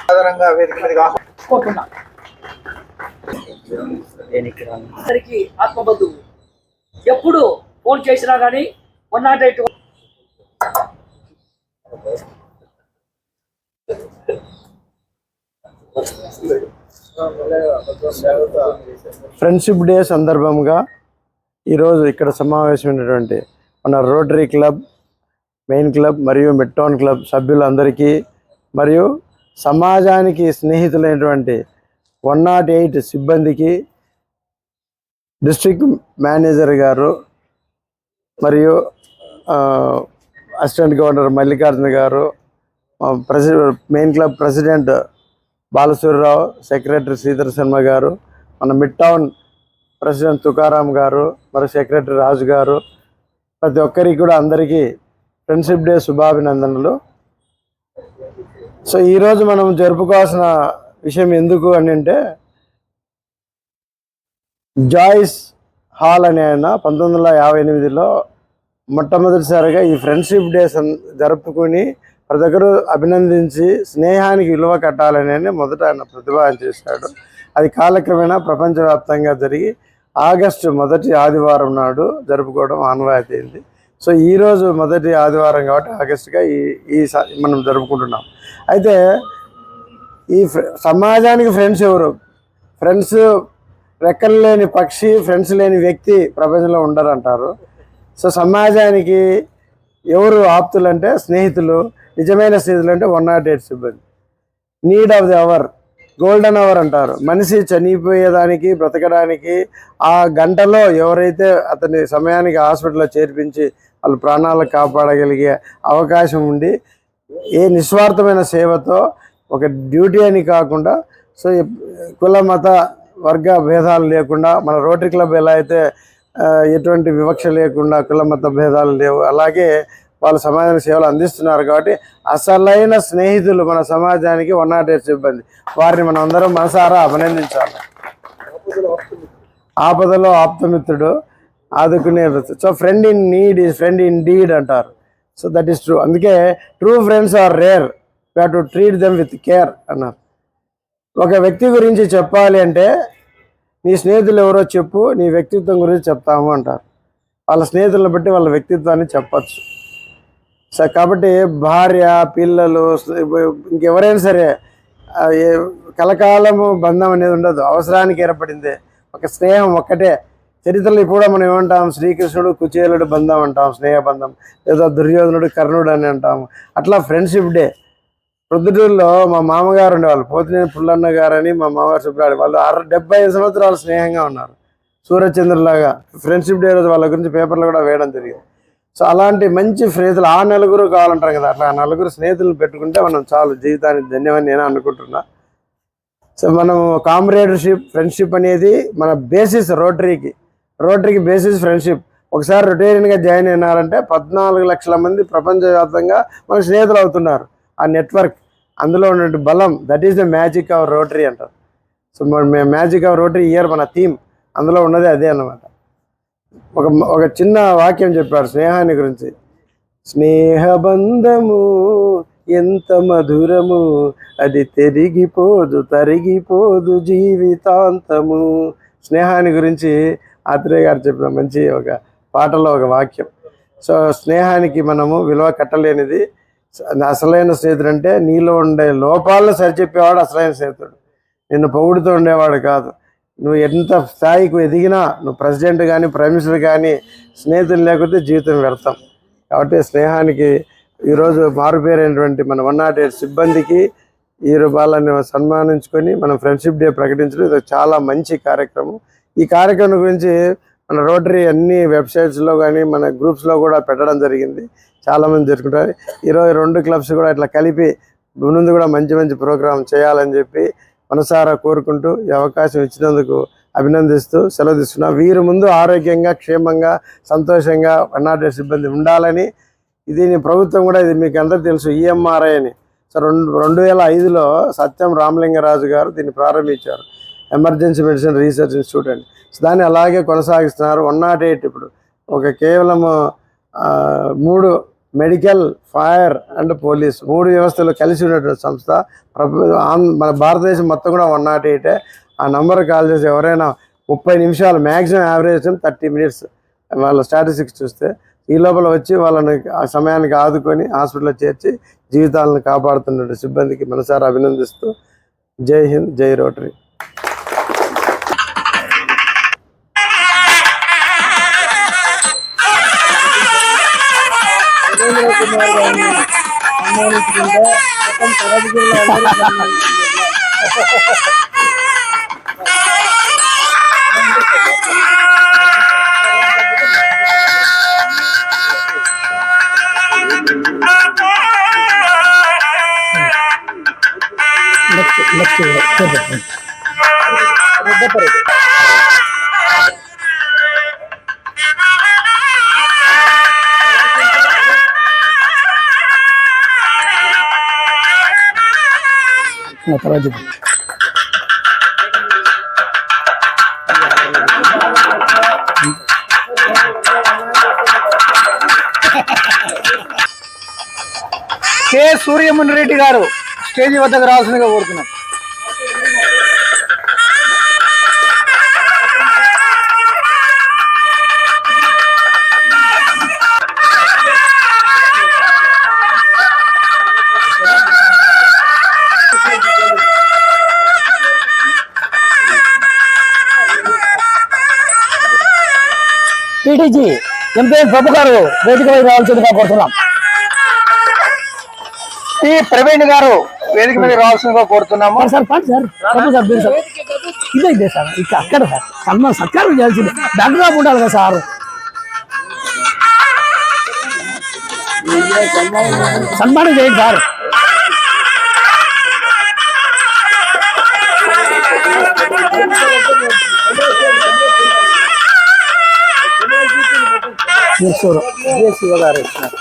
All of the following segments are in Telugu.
సాధారణంగా వేదిక మీదకి ఆహ్వానం. కోరుతున్నా అందరికి ఆత్మబంధువు ఎప్పుడు ఫోన్ చేసినా కానీ one not eight friendship day సందర్భంగా ఈరోజు ఇక్కడ సమావేశమైనటువంటి మన రోటరీ క్లబ్ మెయిన్ క్లబ్ మరియు మిట్టౌన్ క్లబ్ సభ్యులందరికీ మరియు సమాజానికి స్నేహితులైనటువంటి వన్ నాట్ ఎయిట్ సిబ్బందికి డిస్ట్రిక్ట్ మేనేజర్ గారు మరియు అసిస్టెంట్ గవర్నర్ మల్లికార్జున గారు ప్రెసి main club president Balasuryarao secretary Sridhar Sharma garu మన మిడ్ టౌన్ ప్రెసిడెంట్ తుకారాం గారు మరి సెక్రటరీ రాజు గారు ప్రతి ఒక్కరికి కూడా అందరికీ ఫ్రెండ్షిప్ డే శుభాభినందనలు. సో ఈరోజు మనం జరుపుకోవాల్సిన విషయం ఎందుకు అని అంటే జాయిస్ హాల్ అనే ఆయన పంతొమ్మిది వందల యాభై ఎనిమిదిలో మొట్టమొదటిసారిగా ఈ ఫ్రెండ్షిప్ డే జరుపుకుని ప్రతి ఒక్కరు అభినందించి స్నేహానికి విలువ కట్టాలని అని మొదట ఆయన ప్రతిపాదన చేశాడు. అది కాలక్రమేణా ప్రపంచవ్యాప్తంగా జరిగి ఆగస్టు మొదటి ఆదివారం నాడు జరుపుకోవడం ఆనవాయితీ అయింది. సో ఈరోజు మొదటి ఆదివారం కాబట్టి ఆగస్టుగా ఈ ఈ మనం జరుపుకుంటున్నాం. అయితే ఈ ఫ్రె- సమాజానికి ఫ్రెండ్స్ ఎవరు? ఫ్రెండ్స్ రెక్కలు లేని పక్షి ఫ్రెండ్స్ లేని వ్యక్తి ప్రపంచంలో ఉండరు అంటారు సో సమాజానికి ఎవరు ఆప్తులు అంటే స్నేహితులు నిజమైన స్నేహితులు అంటే వన్ నాట్ ఎయిట్ సిబ్బంది. Need of the hour golden hour అంటారు. మనిషి చనిపోయేదానికి బ్రతకడానికి ఆ గంటలో ఎవరైతే అతని సమయానికి హాస్పిటల్లో చేర్పించి వాళ్ళ ప్రాణాలు కాపాడగలిగే అవకాశం ఉండి ఏ నిస్వార్థమైన సేవతో ఒక డ్యూటీ అని కాకుండా సో కుల మత వర్గ భేదాలు లేకుండా మన రోటరీ క్లబ్ ఎలా అయితే ఎటువంటి వివక్ష లేకుండా కుల మత భేదాలు లేవు అలాగే వాళ్ళు సమాజానికి సేవలు అందిస్తున్నారు కాబట్టి అసలైన స్నేహితులు మన సమాజానికి వన్ నాట్ ఎయిట్ సిబ్బంది. వారిని మనం అందరం మనసారా అభినందించాలి. ఆపదలో ఆప్తమిత్రుడు ఆదుకునే so friend in need is friend in deed అంటారు. సో దట్ ఈస్ ట్రూ అందుకే true friends are rare you to treat them with care అన్నారు. ఒక వ్యక్తి గురించి చెప్పాలి అంటే నీ స్నేహితులు ఎవరో చెప్పు నీ వ్యక్తిత్వం గురించి చెప్తాము అంటారు. వాళ్ళ స్నేహితులను బట్టి వాళ్ళ వ్యక్తిత్వాన్ని చెప్పచ్చు. సో కాబట్టి భార్య పిల్లలు ఇంకెవరైనా సరే కలకాలము బంధం అనేది ఉండదు. అవసరానికి ఏర్పడిందే. ఒక స్నేహం ఒక్కటే. చరిత్రలో ఇప్పుడు మనం ఏమంటాం శ్రీకృష్ణుడు కుచేలుడు బంధం అంటాం స్నేహ బంధం. లేదా దుర్యోధనుడు కర్ణుడు అని అంటాము అట్లా ఫ్రెండ్షిప్ డే. ప్రొద్దుటూరులో మా మామగారు ఉండేవాళ్ళు పోతినేని పుల్లన్న గారు అని మా మామగారు చెప్పాడు వాళ్ళు అర డెబ్బై సంవత్సరాలు స్నేహంగా ఉన్నారు. సూర్యచంద్రులాగా. ఫ్రెండ్షిప్ డే రోజు వాళ్ళ గురించి పేపర్లు కూడా వేయడం జరిగింది. సో అలాంటి మంచి స్నేహితులు ఆ నలుగురు కావాలంటారు కదా అట్లా ఆ నలుగురు స్నేహితులను పెట్టుకుంటే మనం చాలు జీవితానికి ధన్యమని నేను అనుకుంటున్నా. సో మనం కామ్రేడర్షిప్ ఫ్రెండ్షిప్ అనేది మన బేసిస్ రోటరీకి రోటరీకి బేసిస్ ఫ్రెండ్షిప్. ఒకసారి రొటేరియన్గా జాయిన్ అయినారంటే పద్నాలుగు లక్షల మంది ప్రపంచవ్యాప్తంగా మన స్నేహితులు అవుతున్నారు ఆ నెట్వర్క్. అందులో ఉన్న బలం that is the magic of Rotary అంటారు. సో మన మ్యాజిక్ ఆఫ్ రోటరీ ఇయర్ మన థీమ్. అందులో ఉన్నది అదే అన్నమాట. ఒక ఒక చిన్న వాక్యం చెప్పాడు స్నేహాన్ని గురించి. స్నేహబంధము ఎంత మధురము అది తెరిగిపోదు తరిగిపోదు జీవితాంతము. స్నేహాన్ని గురించి ఆత్రేయ గారు చెప్పిన మంచి ఒక పాటలో ఒక వాక్యం. సో స్నేహానికి మనము విలువ కట్టలేనిది. అసలైన స్నేహితుడు అంటే నీలో ఉండే లోపాలను సరిచెప్పేవాడు అసలైన స్నేహితుడు. నిన్ను పొగుడుతూ ఉండేవాడు కాదు. నువ్వు ఎంత స్థాయికి ఎదిగినా నువ్వు ప్రెసిడెంట్ కానీ ప్రైమ్ మినిస్టర్ కానీ స్నేహితులు లేకపోతే జీవితం వ్యర్థం. కాబట్టి స్నేహానికి ఈరోజు మారుపేరైనటువంటి మన వన్ నాట్ ఎయిట్ సిబ్బందికి ఈ వాళ్ళని సన్మానించుకొని మనం ఫ్రెండ్షిప్ డే ప్రకటించడం ఇది చాలా మంచి కార్యక్రమం. ఈ కార్యక్రమం గురించి మన రోటరీ అన్ని వెబ్సైట్స్లో కానీ మన గ్రూప్స్లో కూడా పెట్టడం జరిగింది. చాలామంది జరుపుకుంటారు. ఈరోజు రెండు క్లబ్స్ కూడా ఇట్లా కలిపి ముందు కూడా మంచి మంచి ప్రోగ్రాం చేయాలని చెప్పి మనసారా కోరుకుంటూ ఈ అవకాశం ఇచ్చినందుకు అభినందిస్తూ సెలవు తీసుకున్నా. వీరి ముందు ఆరోగ్యంగా క్షేమంగా సంతోషంగా వన్నాడే సిబ్బంది ఉండాలని ఇది ప్రభుత్వం కూడా ఇది మీకు అందరికీ తెలుసు ఈఎంఆర్ఐ అని. సో రెండు రెండు వేల ఐదులో సత్యం రామలింగరాజు గారు దీన్ని ప్రారంభించారు. ఎమర్జెన్సీ మెడిసిన్ రీసెర్చ్ ఇన్స్టిట్యూట్ అని. దాన్ని అలాగే కొనసాగిస్తున్నారు. వన్ నాట్ ఎయిట్ ఇప్పుడు ఒక కేవలం మూడు మెడికల్ ఫైర్ అండ్ పోలీస్ మూడు వ్యవస్థలు కలిసి ఉన్నటువంటి సంస్థ. మన భారతదేశం మొత్తం కూడా వన్ నాట్ ఎయిటే ఆ నంబర్ కాల్ చేసి ఎవరైనా ముప్పై నిమిషాలు మ్యాక్సిమం యావరేజ్ థర్టీ మినిట్స్ వాళ్ళ స్టాటిస్టిక్స్ చూస్తే ఈ లోపల వచ్చి వాళ్ళని ఆ సమయానికి ఆదుకొని హాస్పిటల్లో చేర్చి జీవితాలను కాపాడుతున్న సిబ్బందికి మనసారా అభినందిస్తూ జై హింద్ జై రోటరీ. కుమార్ గారిని సన్మానించుకుంటూ మొత్తం తరగతి జిల్లా Let's do it. Let's do it. K Suryamuni Reddy garu stage వద్దకు రావాల్సిందిగా కోరుతున్నాం టీటీజీ ఎంపీఎన్ ప్రభు గారు వేదికపై రావాల్సిందిగా కోరుతున్నాం. టి ప్రవీణ్ గారు వేదిక మీద రావాల్సిందిగా కోరుతున్నాము. సార్ పాడు సార్ ప్రభు సార్ మీరు సార్. ఇదే ఇదే సార్ ఇక్కడ అక్కడ సార్. సన్మానం సత్కారం చేయాల్సిందే. బ్యాక్డ్రాప్ ఉండాలి కదా సార్. సన్మానం చేయండి సార్. ఈశ్వరు శివ గారు ఇస్తున్నారు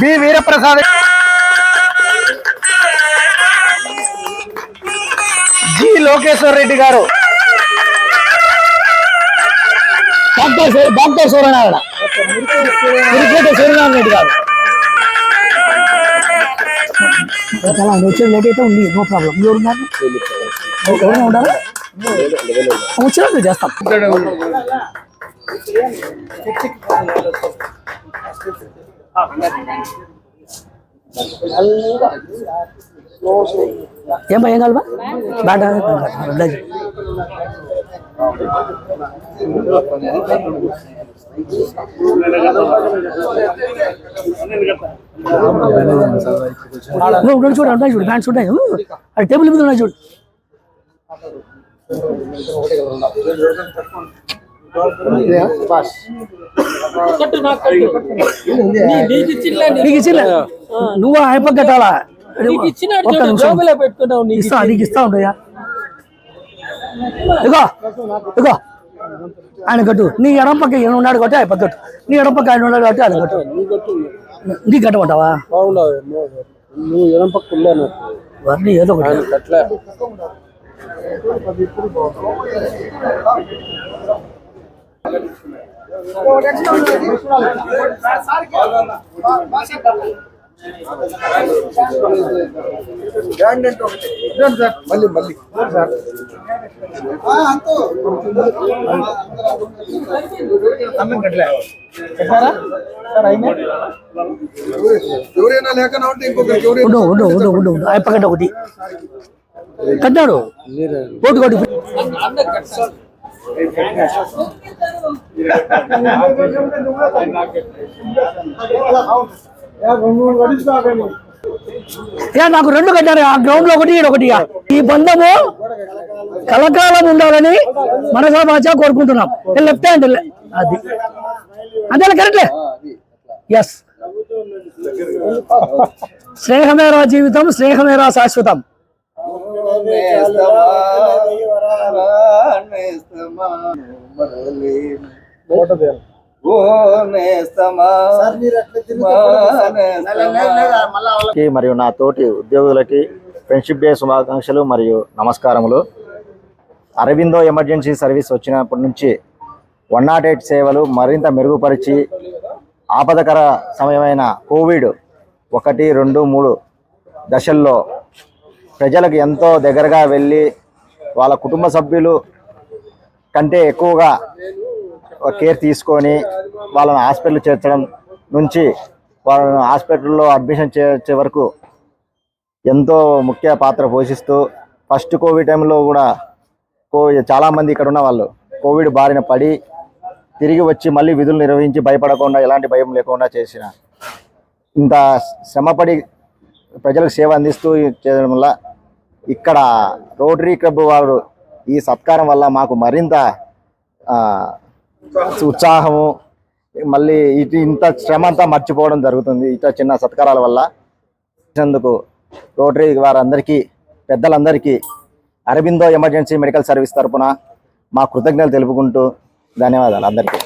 B Veeraprasad G Lokeshwar Reddy garu doctor doctor Suryanarayana. Tirupati Suryanarayana Reddy garu. Late అయితే ఉంది నో ప్రాబ్లం. ఎవరు ఎవరైనా ఉండాలా? వచ్చినట్టు చేస్తాం. ఏం కలవా బాగా నువ్వు ఉండు చూడు ఉంటాయి చూడు బ్యాండ్స్ ఉంటాయి అది టేబుల్ మీద ఉన్నాయి చూడు నీకు ఇచ్చిలే నువ్వు అయిపో కట్టాలా ఒక్క నిమిషం. ఇస్తా నీకు ఇస్తా ఉంటాయా ఇగో ఇగో. ఆయన కట్టు. నీ ఎడం పక్క ఈయన ఉన్నాడు కాబట్టి ఆయన కట్టు. నీ ఎడం పక్క ఆయన ఉన్నాడు కాబట్టి ఆయన కట్టు. నీ కట్టమంటావా నువ్వు ఎడం పక్క వర్ణి ఏదో ఒకటి. అట్లా మళ్ళీ మళ్ళీ. సార్ ఎవరైనా లేకనా ఉంటే ఇంకొకరికి ఎవరైనా ఉండు ఉండు ఉండు ఉండు. ఉండు ఆయన పక్కన ఒకటి. కట్టాడు. ఓటు కొట్టి నాకు రెండు కట్టారు. ఆ గ్రౌండ్లో ఒకటి ఒకటి ఈ బంధము కలకాలం ఉండాలని మనసా బాచా కోరుకుంటున్నాం. లెఫ్ట్ హ్యాండ్ అది. అంతేలా కరెక్ట్లే ఎస్ స్నేహమేరా జీవితం స్నేహమేరా శాశ్వతం. మరియు నా తోటి ఉద్యోగులకి ఫ్రెండ్షిప్ డే శుభాకాంక్షలు మరియు నమస్కారములు అరవిందో ఎమర్జెన్సీ సర్వీస్ వచ్చినప్పటి నుంచి వన్ నాట్ ఎయిట్ సేవలు మరింత మెరుగుపరిచి ఆపదకర సమయమైన కోవిడ్ ఒకటి రెండు మూడు దశల్లో ప్రజలకు ఎంతో దగ్గరగా వెళ్ళి వాళ్ళ కుటుంబ సభ్యులు కంటే ఎక్కువగా కేర్ తీసుకొని వాళ్ళని హాస్పిటల్ చేర్చడం నుంచి వాళ్ళను హాస్పిటల్లో అడ్మిషన్ చేర్చే వరకు ఎంతో ముఖ్య పాత్ర పోషిస్తూ ఫస్ట్ కోవిడ్ టైంలో కూడా కోవిడ్ చాలామంది ఇక్కడ ఉన్న వాళ్ళు కోవిడ్ బారిన పడి తిరిగి వచ్చి మళ్ళీ విధులు నిర్వహించి భయపడకుండా ఎలాంటి భయం లేకుండా చేసిన ఇంత శ్రమపడి ప్రజలకు సేవ అందిస్తూ చేయడం వల్ల ఇక్కడ రోటరీ క్లబ్ వారు ఈ సత్కారం వల్ల మాకు మరింత ఉత్సాహము మళ్ళీ ఇటు ఇంత శ్రమ అంతా మర్చిపోవడం జరుగుతుంది ఇట చిన్న సత్కారాల వల్ల. ఇచ్చినందుకు రోటరీ వారందరికీ పెద్దలందరికీ అరబిందో ఎమర్జెన్సీ మెడికల్ సర్వీస్ తరఫున మా కృతజ్ఞతలు తెలుపుకుంటూ ధన్యవాదాలు అందరికీ.